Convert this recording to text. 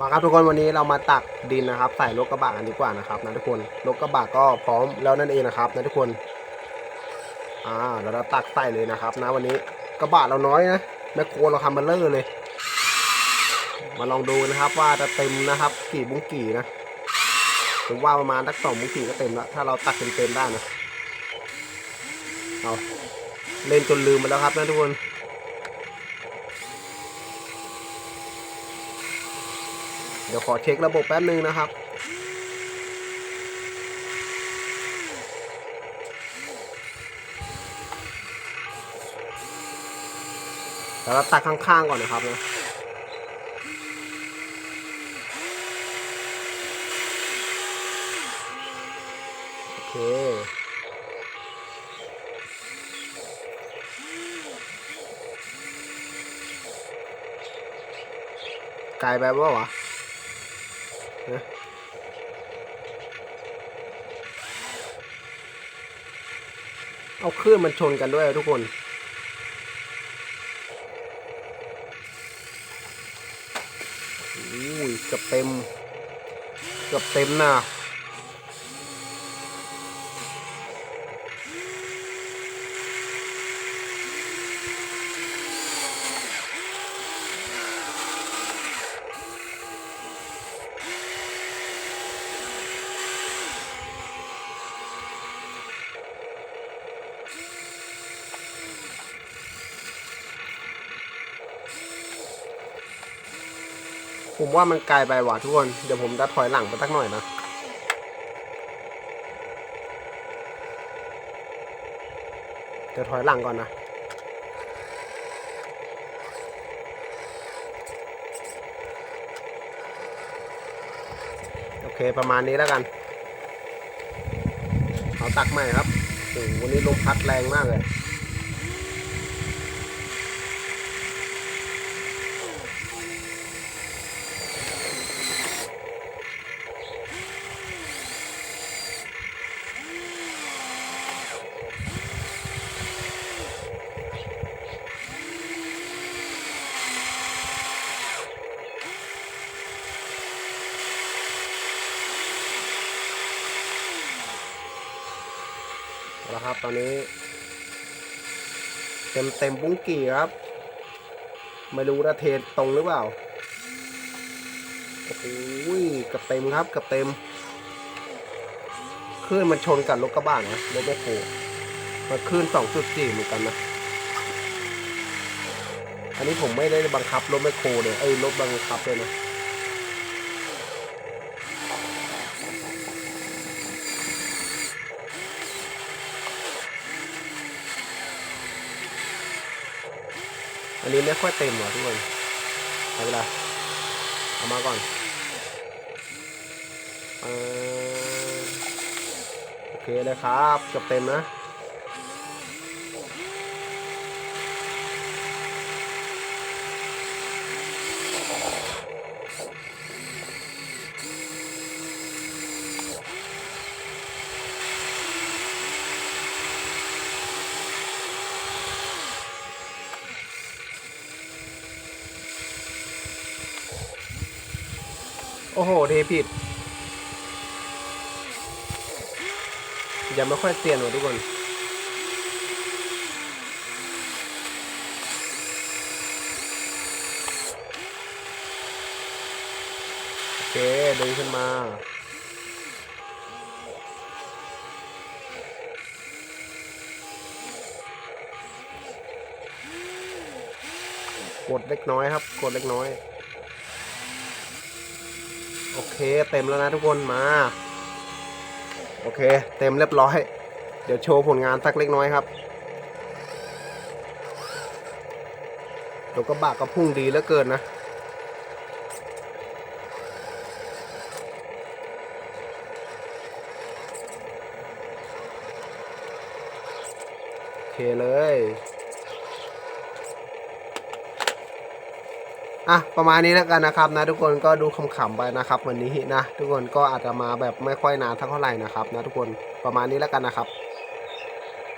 มาครับทุกคนวันนี้เรามาตักดินนะครับ ใส่รถกระบะกันดีกว่านะครับนะทุกคนรถกระบะก็พร้อมแล้วนั่นเองนะครับนะทุกคนอ่าเราเราตักใส่เลยนะครับ นะวันนี้กระบะเราน้อยนะแมคโครเราทำมาเลอร์เลย มาลองดูนะครับว่าจะเต็มนะครับ กี่บุ้งกี่นะผมว่าประมาณสักสองบุ้งกี่ก็เต็มแล้วถ้าเราตักเต็มๆได้นะเอาเล่นจนลืมไปแล้วครับนะทุกคน เดี๋ยวขอเช็คระบบแป๊บนึงนะครับแล้วเราตักข้างๆก่อนนะครับนะโอเคไกลไปป่าวะ เอาคลื่นมันชนกันด้วยทุกคนอุ้ยเกือบเต็ม เกือบเต็มนะ ผมว่ามันไกลไปว่ะทุกคน เดี๋ยวผมจะถอยหลังไปสักหน่อยนะเดี๋ยวถอยหลังก่อนนะโอเคประมาณนี้แล้วกันเอาตักใหม่ครับโอ้โหวันนี้ลมพัดแรงมากเลย เอาละครับ ตอนนี้ เต็มเต็มปุ้งกี่ครับ ไม่รู้ว่าเทตรงหรือเปล่า โอ้โหกับเต็มครับกับเต็มคลื่นมันชนกับรถกระบะนะรถแมคโครมันคลื่น2.4เหมือนกันนะ อันนี้ผมไม่ได้บังคับรถแมคโครเลยไอ้รถบังคับเลยนะ อันนี้ไม่ค่อยเต็มหรอทุกคนเอาเวลาเอามาก่อนอโอเคเลยครับเกือบเต็มนะ โอ้โหเทผิด ยังไม่ค่อยเตียนหรอทุกคนโอเคดึงขึ้นมา กดเล็กน้อยครับ กดเล็กน้อย โอเคเต็มแล้วนะทุกคนมา โอเค เต็มเรียบร้อย เดี๋ยวโชว์ผลงานสักเล็กน้อยครับรถกระบะก็พุ่งดีเหลือเกินนะ โอเคเลย อะประมาณนี้แล้วกันนะครับนะทุกคนก็ดูขำๆไปนะครับ วันนี้นะ ทุกคนก็อาจจะมาแบบไม่ค่อยนานเท่าไหร่นะครับนะทุกคนประมาณนี้แล้วกันนะครับ